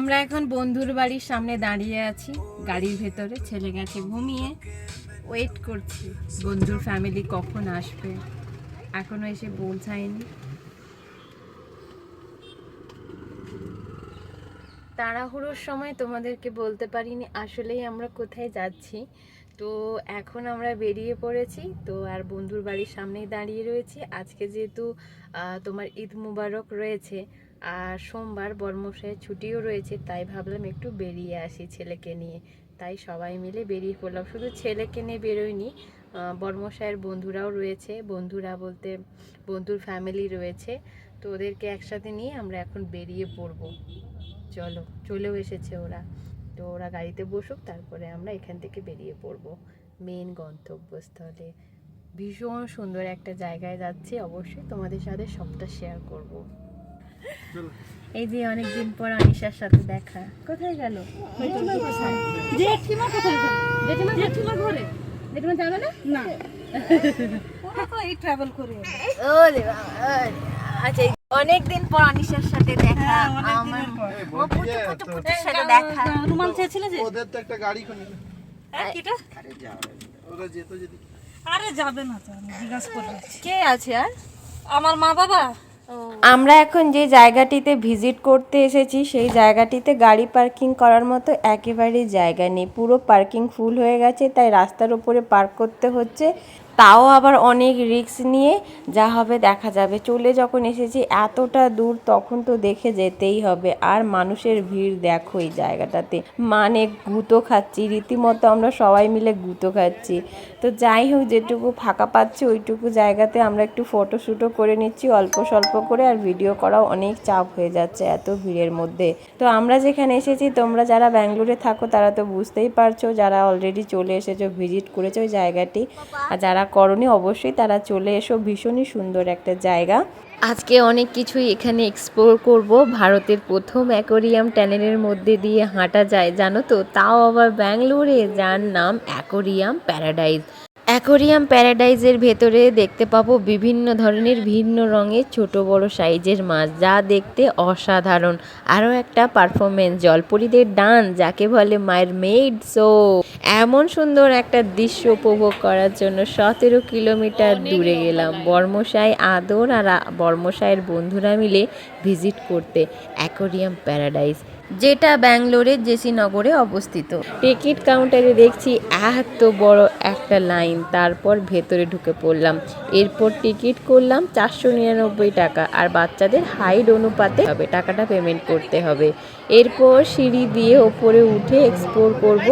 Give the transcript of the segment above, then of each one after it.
আমরা এখন বন্ধুর বাড়ির সামনে দাঁড়িয়ে আছি, গাড়ির ভেতরে, ছেলে গেছে ঘুমিয়ে। ওয়েট করছি, বন্ধুর ফ্যামিলি কখন আসবে? এখনও এসে পৌঁছায়নি তাড়াহুড়োর সময় তোমাদেরকে বলতে পারিনি আসলেই আমরা কোথায় যাচ্ছি। তো এখন আমরা বেরিয়ে পড়েছি, তো আর বন্ধুর বাড়ির সামনেই দাঁড়িয়ে রয়েছি। আজকে যেহেতু তোমার ঈদ মুবারক রয়েছে আর সোমবার বর্মশায় ছুটিও রয়েছে, তাই ভাবলাম একটু বেরিয়ে আসি ছেলেকে নিয়ে। তাই সবাই মিলে বেরিয়ে পড়লাম। শুধু ছেলেকে নিয়ে বেরোয়নি বর্মশায়ের বন্ধুরাও রয়েছে। বন্ধুরা বলতে বন্ধুর ফ্যামিলি রয়েছে। তো ওদেরকে একসাথে নিয়ে আমরা এখন বেরিয়ে পড়ব। চলো, চলেও এসেছে ওরা। তো ওরা গাড়িতে বসুক, তারপরে আমরা এখান থেকে বেরিয়ে পড়ব মেন গন্তব্যস্থলে। ভীষণ সুন্দর একটা জায়গায় যাচ্ছি। অবশ্যই তোমাদের সাথে সবটা শেয়ার করব। এই যে অনেকদিন পর আনিশার সাথে দেখা। কোথায় গেল? জেঠিমা কোথায় যাবে জেঠিমা জেঠিমা ঘরে। জেঠিমা যাবে না? না। ওরা তো এই ট্রাভেল করে। ও রে বাবা, ও রে বাবা। আচ্ছা অনেকদিন পর আনিশার সাথে দেখা। হ্যাঁ, আমার পুটু পুটু পুটুর সাথে দেখা। রুমাল চেয়েছিলে যে ওদের তো একটা গাড়ি খুনি। হ্যাঁ, কিটা? ওরা যেত যদি আরে যাবে না তো আমি জিজ্ঞাসা করে কে আছে আর? আমার মা বাবা? আমরা এখন যে জায়গাটিতে ভিজিট করতে এসেছি, সেই জায়গাটিতে গাড়ি পার্কিং করার মতো একেবারেই জায়গা নেই। পুরো পার্কিং ফুল হয়ে গেছে, তাই রাস্তার উপরে পার্ক করতে হচ্ছে। তাও আবার অনেক রিস্ক নিয়ে যা হবে দেখা যাবে। চলে যখন এসেছি এতটা দূর, তখন তো দেখে যেতেই হবে। আর মানুষের ভিড় দেখো এই জায়গাটাতে। মানে গুঁতো খাচ্ছি, রীতিমতো আমরা সবাই মিলে গুঁতো খাচ্ছি। তো যাই হোক, যেটুকু ফাঁকা পাচ্ছি, ওইটুকু জায়গাতে আমরা একটু ফটোশ্যুটও করে নিচ্ছি, অল্প স্বল্প করে, আর ভিডিও করাও অনেক চাপ হয়ে যাচ্ছে এত ভিড়ের মধ্যে। তো আমরা যেখানে এসেছি, তোমরা যারা ব্যাঙ্গলোরে থাকো, তারা তো বুঝতেই পারছ, যারা অলরেডি চলে এসেছ ভিজিট করেছ ওই জায়গাটি। আর যারা করনি, অবশ্যই তারা চলে এসো, ভীষণই সুন্দর একটা জায়গা। আজকে অনেক কিছুই এখানে এক্সপ্লোর করব। ভারতের প্রথম অ্যাকোরিয়াম ট্যানেলের মধ্যে দিয়ে হাঁটা যায়, জানো তো? তাও আবার ব্যাঙ্গালোরে, যার নাম অ্যাকোরিয়াম প্যারাডাইজ অ্যাকোরিয়াম প্যারাডাইজের ভেতরে দেখতে পাবো বিভিন্ন ধরনের ভিন্ন রঙের ছোট বড় সাইজের মাছ, যা দেখতে অসাধারণ। আরও একটা পারফরমেন্স জলপরীদের ডান, যাকে বলে মায়ের মেড সো এমন সুন্দর একটা দৃশ্য উপভোগ করার জন্য সতেরো কিলোমিটার দূরে গেলাম। বর্মশাই আদর আর বর্মশাইয়ের বন্ধুরা মিলে ভিজিট করতে। Aquarium paradise. যেটা ব্যাঙ্গালোরের জেসি নগরে অবস্থিত। টিকিট কাউন্টারে দেখছি এত বড় একটা লাইন, তারপর ভেতরে ঢুকে পড়লাম। এরপর টিকিট করলাম চারশো নিরানব্বই টাকা, আর বাচ্চাদের হাইড অনুপাতে হবে, টাকাটা পেমেন্ট করতে হবে। এরপর সিঁড়ি দিয়ে ওপরে উঠে এক্সপ্লোর করব।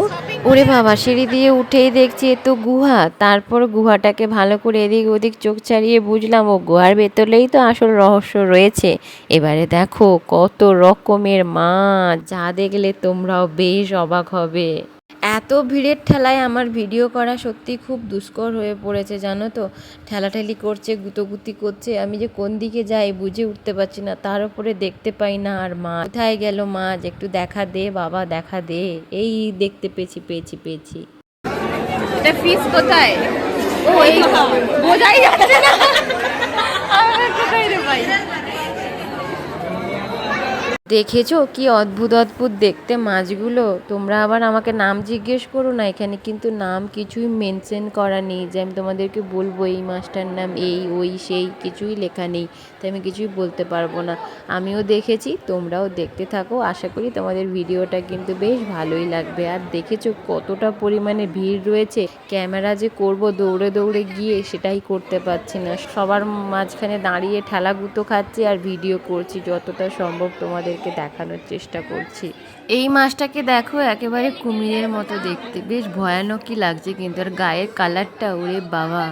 ওরে বাবা, সিঁড়ি দিয়ে উঠেই দেখছি এ তো গুহা। তারপর গুহাটাকে ভালো করে এদিক ওদিক চোখ ছাড়িয়ে বুঝলাম, ও গুহার ভেতরেই তো আসল রহস্য রয়েছে। এবারে দেখো কত রকমের মাছ, যা দেখলে তোমরাও বেশ অবাক হবে। এত ভিড়ের ঠেলায় আমার ভিডিও করা সত্যি খুব দুষ্কর হয়ে পড়েছে জানো তো? ঠেলাঠেলি করছে গুতোগুতি করছে আমি যে কোন দিকে যাই বুঝে উঠতে পারছি না তার উপরে দেখতে পাই না আর মা। কোথায় গেল মাছ একটু দেখা দে বাবা দেখা দে। এই দেখতে পেয়েছি পেয়েছি পেয়েছি। এটা ফিস কোথায়? ও এই বোঝাই যাচ্ছে না। আমরা কোথায় রে ভাই? দেখেছ? কি অদ্ভুত অদ্ভুত দেখতে মাছগুলো। তোমরা আবার আমাকে নাম জিজ্ঞেস করো না, এখানে কিন্তু নাম কিছুই মেনশন করা নেই। যে আমি তোমাদেরকে বলব, এই মাছটার নাম এই, ওই, সেই, কিছুই লেখা নেই। তাই আমি কিছুই বলতে পারব না। আমিও দেখেছি, তোমরাও দেখতে থাকো। আশা করি তোমাদের ভিডিওটা কিন্তু বেশ ভালোই লাগবে। আর দেখেছ কতটা পরিমাণে ভিড় রয়েছে? ক্যামেরা যে করব দৌড়ে দৌড়ে গিয়ে সেটাই করতে পারছি না। সবার মাঝখানে দাঁড়িয়ে ঠেলা গুঁতো খাচ্ছি আর ভিডিও করছি, যতটা সম্ভব তোমাদেরকে দেখানোর চেষ্টা করছি। এই মাছটাকে দেখো, একেবারে কুমিরের মতো দেখতে। বেশ ভয়ানকই লাগছে কিন্তু, আর গায়ের কালারটা ওরে বাবা!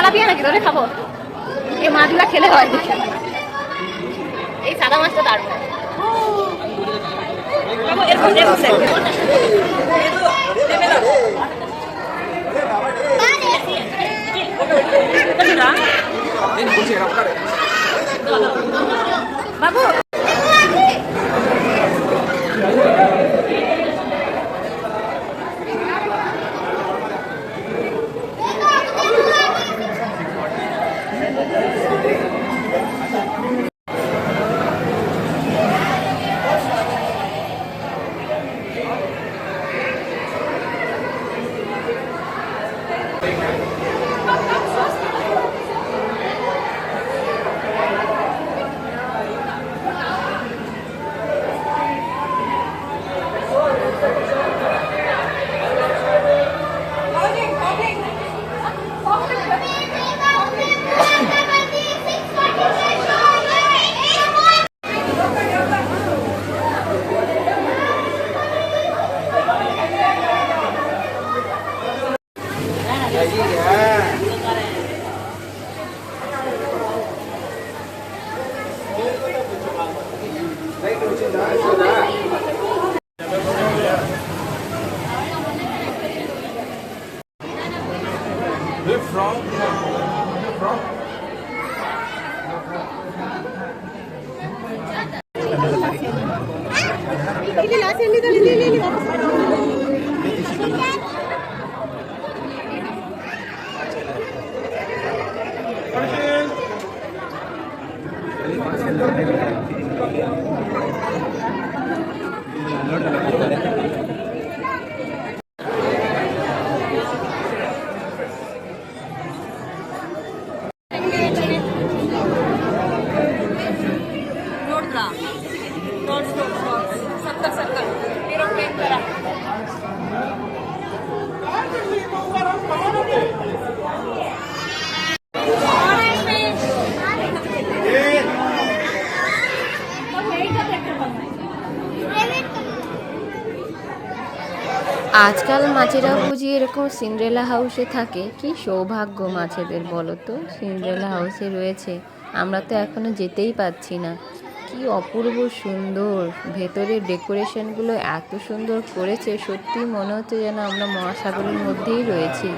তেলাপিয়া নাকি? ধরে খাব। এই মাছগুলো খেলে হয় এই সাদা মাছটা দারুণ। বাবু wrong. আজকাল মাছেরা বুঝি এরকম সিন্ড্রেলা হাউসে থাকে। কি সৌভাগ্য মাছেদের বলো তো? সিন্ড্রেলা হাউসে রয়েছে। আমরা তো এখনও যেতেই পাচ্ছি না। কি অপূর্ব সুন্দর। ভেতরের ডেকোরেশনগুলো এত সুন্দর করেছে সত্যি মনে হচ্ছে যেন আমরা মহাসাগরের মধ্যেই রয়েছি।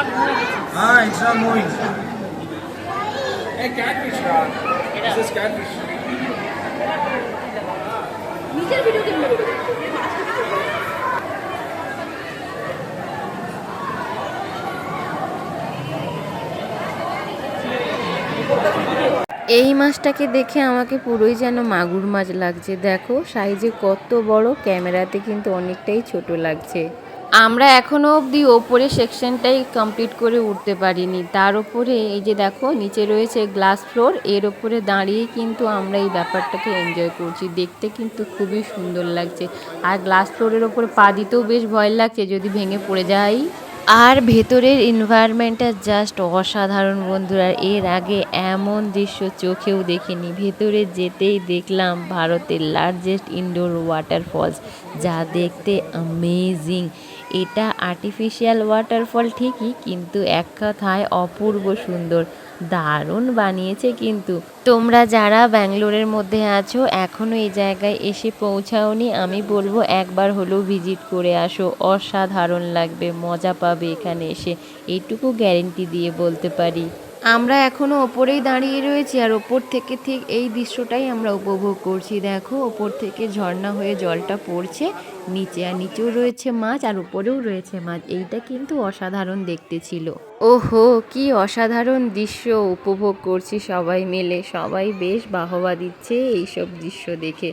Ah, it's not moving. Hey, catfish, This is catfish. এই মাছটাকে দেখে আমাকে পুরোই যেন মাগুর মাছ লাগছে দেখো সাইজে কত বড় ক্যামেরাতে কিন্তু অনেকটাই ছোট লাগছে আমরা এখনও অবধি ওপরে সেকশনটাই কমপ্লিট করে উঠতে পারিনি। তার উপরে এই যে দেখো, নিচে রয়েছে গ্লাস ফ্লোর এর ওপরে দাঁড়িয়ে কিন্তু আমরা এই ব্যাপারটাকে এনজয় করছি। দেখতে কিন্তু খুবই সুন্দর লাগছে। আর গ্লাস ফ্লোরের ওপরে পা দিতেও বেশ ভয় লাগছে, যদি ভেঙে পড়ে যাই। আর ভেতরের এনভায়রনমেন্টটা জাস্ট অসাধারণ বন্ধুরা। এর আগে এমন দৃশ্য চোখেও দেখিনি। ভেতরে যেতেই দেখলাম ভারতের লার্জেস্ট ইনডোর ওয়াটারফলস যা দেখতে অ্যামেজিং এটা আর্টিফিশিয়াল ওয়াটারফল ঠিকই, কিন্তু এক কথায় অপূর্ব সুন্দর। দারুণ বানিয়েছে কিন্তু। তোমরা যারা ব্যাঙ্গলোরের মধ্যে আছো এখনও এই জায়গায় এসে পৌঁছাওনি। আমি বলব একবার হলেও ভিজিট করে আসো। অসাধারণ লাগবে, মজা পাবে এখানে এসে। এইটুকু গ্যারেন্টি দিয়ে বলতে পারি। আমরা এখনও ওপরেই দাঁড়িয়ে রয়েছি আর ওপর থেকে ঠিক এই দৃশ্যটাই আমরা উপভোগ করছি। দেখো, ওপর থেকে ঝর্ণা হয়ে জলটা পড়ছে, নিচে আর নিচেও রয়েছে মাছ আর উপরেও রয়েছে মাছ। এইটা কিন্তু অসাধারণ দেখতে ছিল। ওহো, কি অসাধারণ দৃশ্য উপভোগ করছি সবাই মিলে। সবাই বেশ বাহবা দিচ্ছে এইসব দৃশ্য দেখে।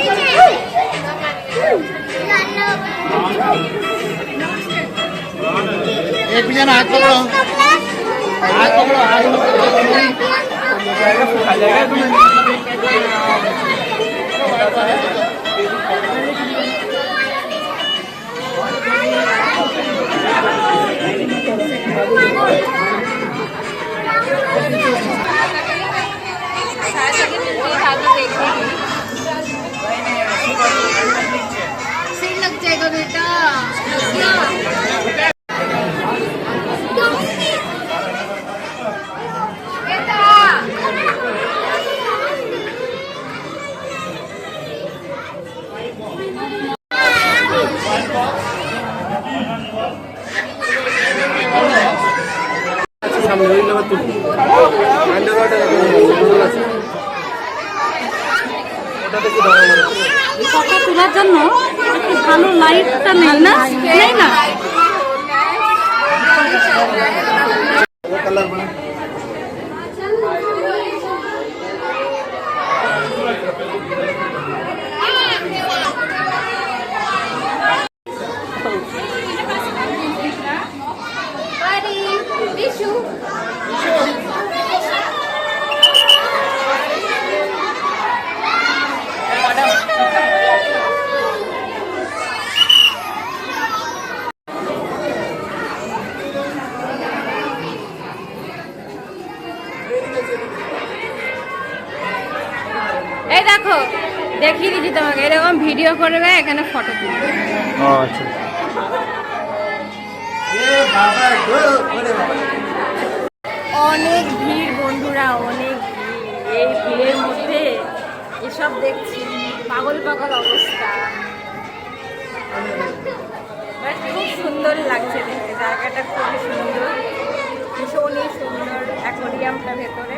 देना हाथ पकड़ो हाथ पकड़ो लग जाएगा बेटा ফটো তোলার জন্য ভালো লাইটটা নেই না? নেই না কালার মানে এই দেখো দেখিয়ে দিচ্ছি তোমাকে এরকম ভিডিও করবে এখানে ফটো তুলবে ও আচ্ছা। এ বাবা গো ওরে বাবা অনেক ভিড় বন্ধুরা অনেক এই ভিড়ের মধ্যে এসব দেখছি পাগল পাগল অবস্থা। খুব সুন্দর লাগছে দেখতে জায়গাটা খুবই সুন্দর। ভীষণই সুন্দর অ্যাকোরিয়ামটা ভেতরে।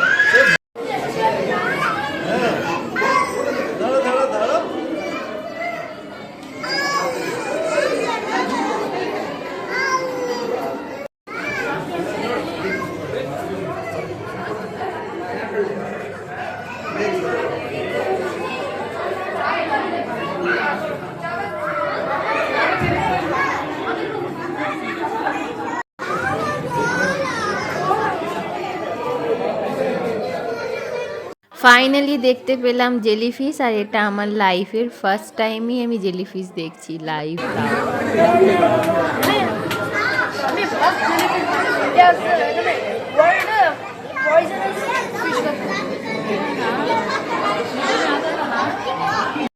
ফাইনালি দেখতে পেলাম জেলিফিশ আর এটা আমার লাইফের ফার্স্ট টাইমই আমি জেলিফিশ দেখছি লাইভ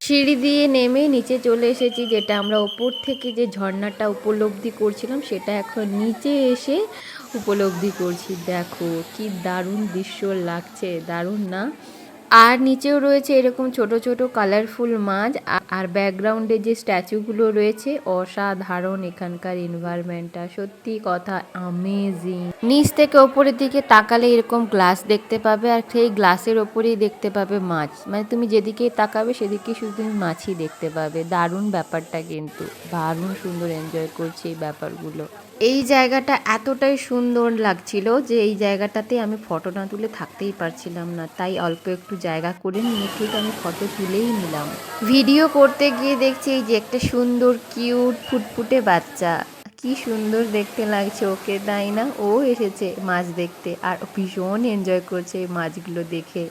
সিঁড়ি দিয়ে নেমে নিচে চলে এসেছি, যেটা আমরা ওপর থেকে যে ঝর্ণাটা উপলব্ধি করছিলাম, সেটা এখন নিচে এসে উপলব্ধি করছি। দেখো, কি দারুণ দৃশ্য লাগছে, দারুণ না? আর নিচেও রয়েছে এরকম ছোট ছোট কালারফুল মাছ আর ব্যাকগ্রাউন্ডে যে স্ট্যাচুগুলো রয়েছে, অসাধারণ এখানকার এনভায়রনমেন্টটা সত্যি কথা আমেজিং নিচ থেকে ওপরের দিকে তাকালে এরকম গ্লাস দেখতে পাবে, আর সেই গ্লাসের ওপরেই দেখতে পাবে মাছ। মানে তুমি যেদিকেই তাকাবে, সেদিকে শুধু তুমি মাছই দেখতে পাবে। দারুণ ব্যাপারটা কিন্তু। দারুণ সুন্দর এনজয় করছে এই ব্যাপারগুলো। এই জায়গাটা এতটাই সুন্দর লাগছিল যে এই জায়গাটাতে আমি ফটো না তুলে থাকতেই পারছিলাম না। তাই অল্প একটু জায়গা করে নিয়ে ঠিক আমি ফটো তুলেই নিলাম। ভিডিও করতে গিয়ে দেখছি এই যে একটা সুন্দর কিউট ফুটফুটে বাচ্চা। কি সুন্দর দেখতে লাগছে ওকে, তাই না? ও এসেছে মাছ দেখতে আর ভীষণ এনজয় করছে এই মাছগুলো দেখে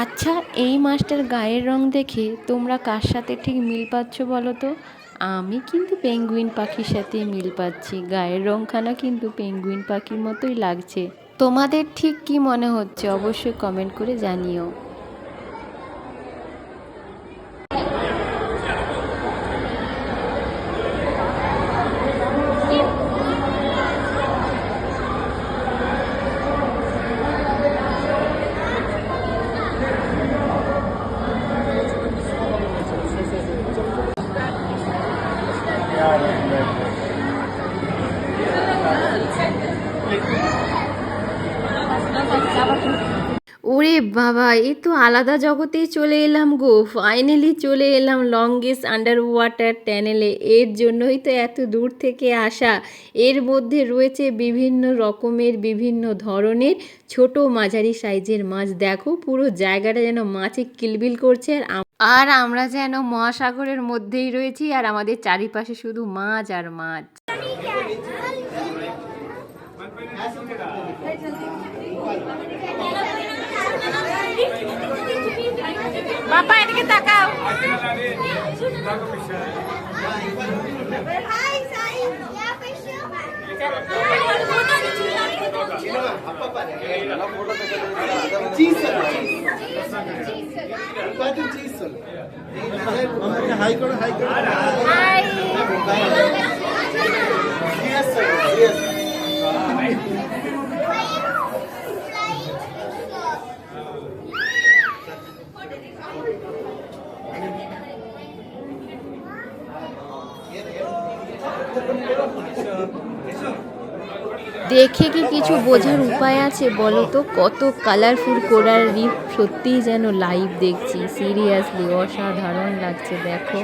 আচ্ছা এই মাছটার গায়ের রং দেখে তোমরা কার সাথে ঠিক মিল পাচ্ছ বলো তো? আমি কিন্তু পেঙ্গুইন পাখির সাথে মিল পাচ্ছি। গায়ের রংখানা কিন্তু পেঙ্গুইন পাখির মতোই লাগছে। তোমাদের ঠিক কি মনে হচ্ছে অবশ্যই কমেন্ট করে জানিও। ওরে বাবা, এ তো আলাদা জগতেই চলে এলাম গো। ফাইনালি চলে এলাম লংগেস্ট আন্ডার ওয়াটার ট্যানেলে এর জন্যই তো এত দূর থেকে আসা। এর মধ্যে রয়েছে বিভিন্ন রকমের, বিভিন্ন ধরনের ছোট মাঝারি সাইজের মাছ। দেখো, পুরো জায়গাটা যেন মাছে কিলবিল করছে। আর আর আমরা যেন মহাসাগরের মধ্যেই রয়েছি। আর আমাদের চারিপাশে শুধু মাছ আর মাছ। বাবা এদিকে তাকাও হাই করো হাই করো হাই সিরিয়াস দেখে কি কিছু বোঝার উপায় আছে বলো তো? কত কালারফুল কোরাল রিফ সত্যিই যেন লাইভ দেখছি। সিরিয়াসলি অসাধারণ লাগছে, দেখো।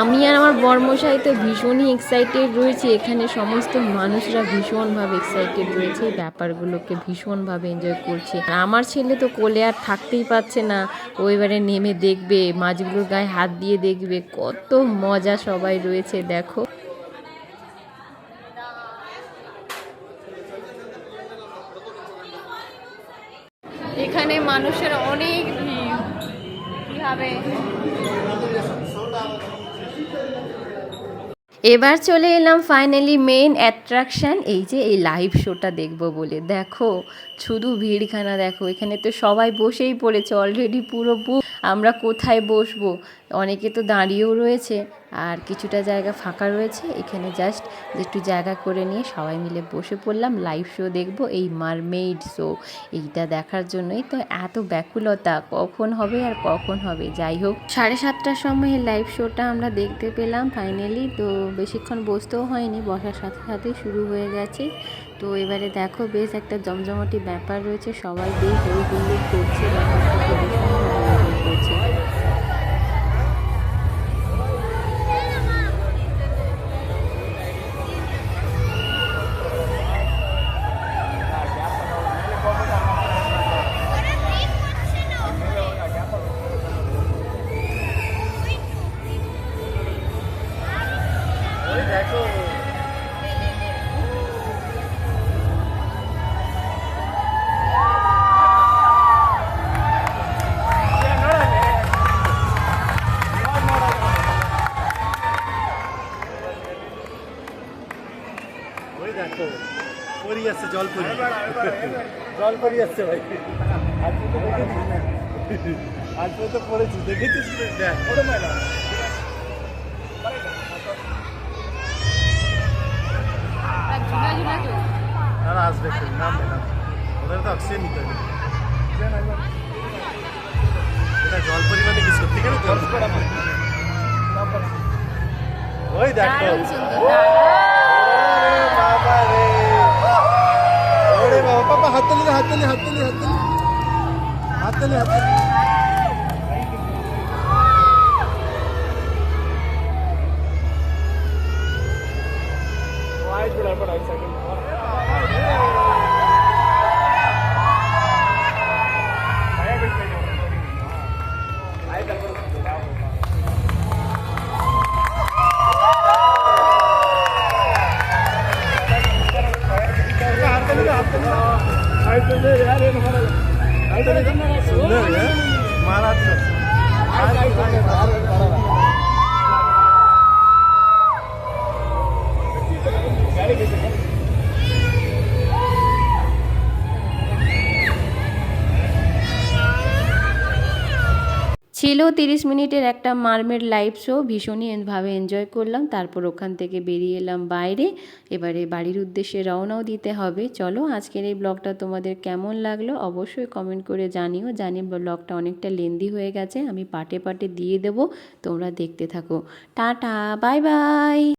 আমি আর আমার বর্মশাই তো ভীষণই এক্সাইটেড রয়েছি। এখানে সমস্ত মানুষরা ভীষণভাবে এক্সাইটেড রয়েছে, এই ব্যাপারগুলোকে ভীষণভাবে এনজয় করছে। আর আমার ছেলে তো কোলে আর থাকতেই পারছে না। ও এবারে নেমে দেখবে, মাছগুলোর গায়ে হাত দিয়ে দেখবে, কত মজা সবাই রয়েছে, দেখো এখানে মানুষের অনেক ভিড় কি হবে এবার চলে এলাম ফাইনালি মেইন অ্যাট্রাকশান এই যে এই লাইভ শোটা দেখব বলে। দেখো, শুধু ভিড়খানা দেখো, এখানে তো সবাই বসেই পড়েছে অলরেডি পুরো বুক আমরা কোথায় বসবো? অনেকে তো দাঁড়িয়েও রয়েছে। আর কিছুটা জায়গা ফাঁকা রয়েছে, এখানে জাস্ট একটু জায়গা করে নিয়ে সবাই মিলে বসে পড়লাম লাইভ শো দেখব, এই মারমেইড শো এইটা দেখার জন্যই। তো এত ব্যাকুলতা, কখন হবে আর কখন হবে? যাই হোক, সাড়ে সাতটার সময় লাইভ শোটা আমরা দেখতে পেলাম ফাইনালি তো বেশিক্ষণ বসতেও হয়নি, বসার সাথে সাথে শুরু হয়ে গেছে। তো এবারে দেখো বেশ একটা জমজমাটি ব্যাপার রয়েছে, সবাই বেশ হুল্লোড় করছে করছে ওই দেখো পরি আসছে জল পরি জল পরি আসছে ভাই। আজকে তো আজকে তো পড়েছি দেখেছিস? দেখ। একটু নাম নাম ওদের তো অক্সিজেন নিতে হবে এটা জল পরিমাণে কি সত্যিকারে জল ওই দেখো দারুণ সুন্দর ওরে বাবা রে ওরে বাবা বাবা হাততালি হাততালি হাততালি হাততালি হাততালি হাততালি महाराष्ट्र ছিল তিরিশ মিনিটের একটা মারমেড লাইভ শো, ভীষণই ভাবে এনজয় করলাম। তারপর ওখান থেকে বেরিয়ে এলাম বাইরে। এবারে বাড়ির উদ্দেশ্যে রওনাও দিতে হবে। চলো, আজকের এই ব্লগটা তোমাদের কেমন লাগল অবশ্যই কমেন্ট করে জানিও। জানি ব্লগটা অনেকটা লেন্দি হয়ে গেছে। আমি পাটে পাটে দিয়ে দেবো। তোমরা দেখতে থাকো। Tata bye bye